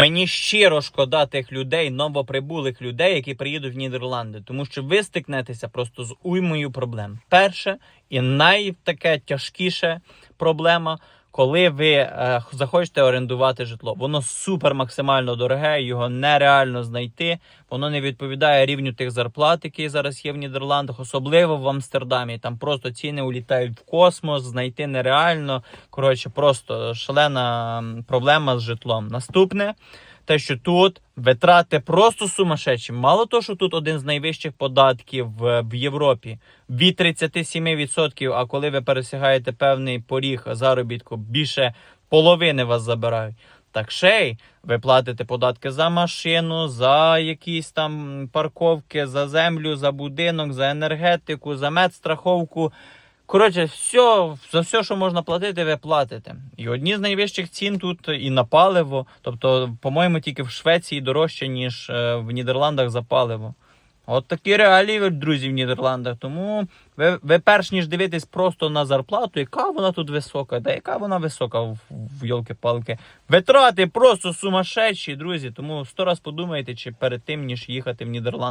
Мені щиро шкода тих людей, новоприбулих людей, які приїдуть в Нідерланди, тому що ви стикнетеся просто з уймою проблем. Перше і найтаке тяжкіше проблема, коли ви е, захочете орендувати житло. Воно супер максимально дороге, його нереально знайти. Воно не відповідає рівню тих зарплат, які зараз є в Нідерландах, особливо в Амстердамі. Там просто ціни улітають в космос, знайти нереально. Коротше, просто шалена проблема з житлом. Наступне. Те, що тут витрати просто сумасшедші. Мало того, що тут один з найвищих податків в, Європі від 37%, а коли ви пересягаєте певний поріг заробітку, більше половини вас забирають. Так ще й ви платите податки за машину, за якісь там парковки, за землю, за будинок, за енергетику, за медстраховку. Коротше, все, за все, що можна платити, ви платите. І одні з найвищих цін тут і на паливо. Тобто, по-моєму, тільки в Швеції дорожче, ніж е, в Нідерландах за паливо. От такі реалії, друзі, в Нідерландах. Тому ви, ви перш ніж дивитись просто на зарплату, яка вона тут висока, та яка вона висока в, в йолки-палки. Витрати просто сумасшедші, друзі. Тому сто раз подумайте, чи перед тим, ніж їхати в Нідерланди.